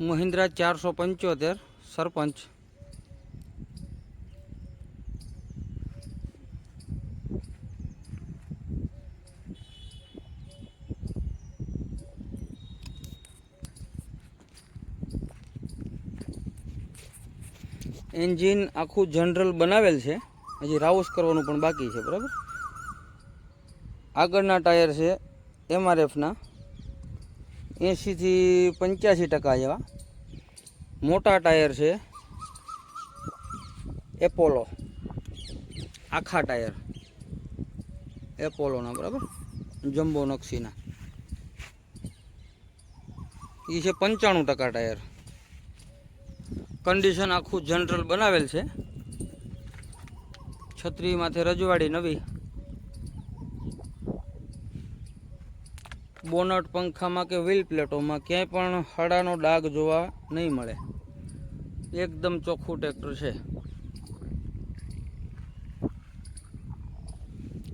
મહિન્દ્રા ચારસો પંચોતેર, સરપંચ. એન્જિન આખું જનરલ બનાવેલ છે. હજી રાઉસ કરવાનું પણ બાકી છે, બરાબર? આગળના ટાયર છે એમઆરએફના એંશીથી પંચ્યાસી ટકા જેવા. મોટા ટાયર છે. એપોલો. આખા ટાયર. એપોલોના, બરાબર? જમ્બો નકશીના. એ છે પંચાણું ટકા ટાયર. કન્ડિશન આખું જનરલ બનાવેલ છે. છત્રી માથે રજવાડી નવી. બોનટ પંખામાં કે વ્હીલ પ્લેટોમાં ક્યાંય પણ હડાનો ડાઘ જોવા નહીં મળે. એકદમ ચોખ્ખું ટ્રેક્ટર છે.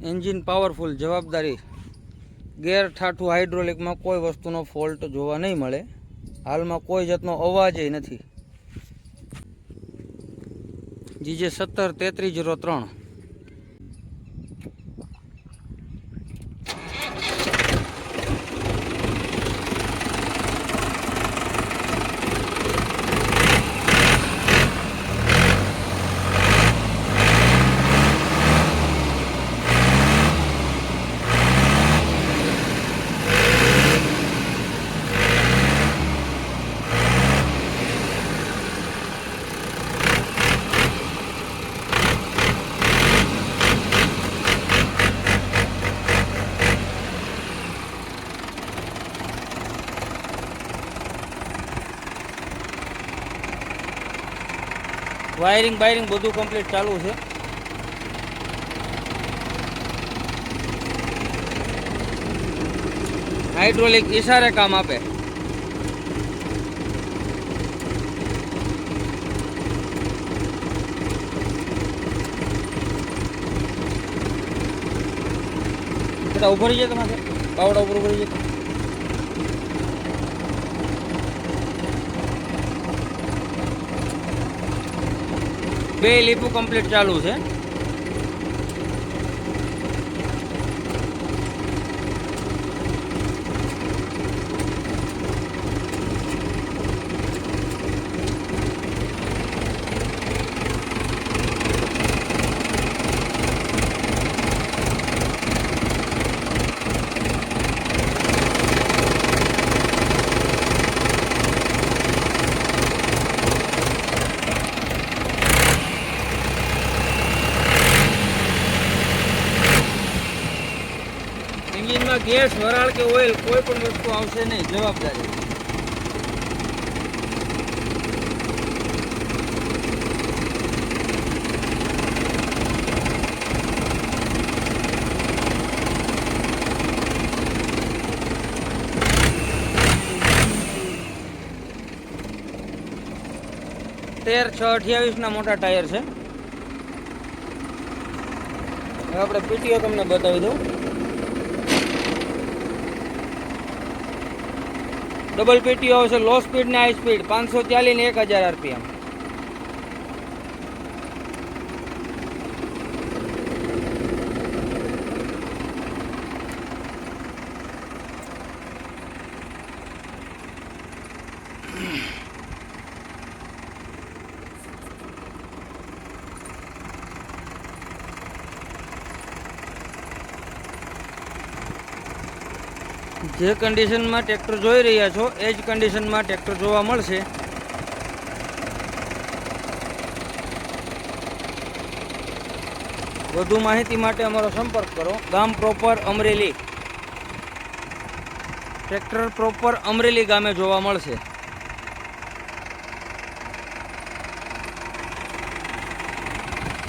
એન્જિન પાવરફુલ, જવાબદારી. ગેરઠાઠું હાઇડ્રોલિકમાં કોઈ વસ્તુનો ફોલ્ટ જોવા નહીં મળે. હાલમાં કોઈ જાતનો અવાજ નથી. જીજે સત્તર તેત્રીસ જીરો ત્રણ. વાયરિંગ બાયરિંગ બધું કમ્પ્લીટ ચાલુ છે હાઇડ્રોલિક ઈશારે કામ આપે બેટા ઉભો રહી જાય તમારે પાવડા ઉપર ઉભો રહી જાય બે લીપું કમ્પ્લીટ ચાલુ છે. એન્જિનમાં ગેસ, વરાળ કે ઓઇલ કોઈ પણ વસ્તુ આવશે નહીં. જવાબદારી. તેર છ અઠ્યાવીસના મોટા ટાયર છે. આપણે પીટીઓ તમને બતાવી દઉં. ડબલ પેટીઓ આવશે લો સ્પીડ ને હાઈ સ્પીડ પાંચસો ચાલીસ ને એક હજાર આરપીએમ જે કન્ડિશનમાં ટ્રેક્ટર જોઈ રહ્યા છો, એ જ કન્ડિશનમાં ટ્રેક્ટર જોવા મળશે. વધુ માહિતી માટે અમારો સંપર્ક કરો. ગામ proper Amreli. Tractor proper Amreli ગામે જોવા મળશે.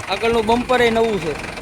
આગળનું બમ્પર એ નવું છે.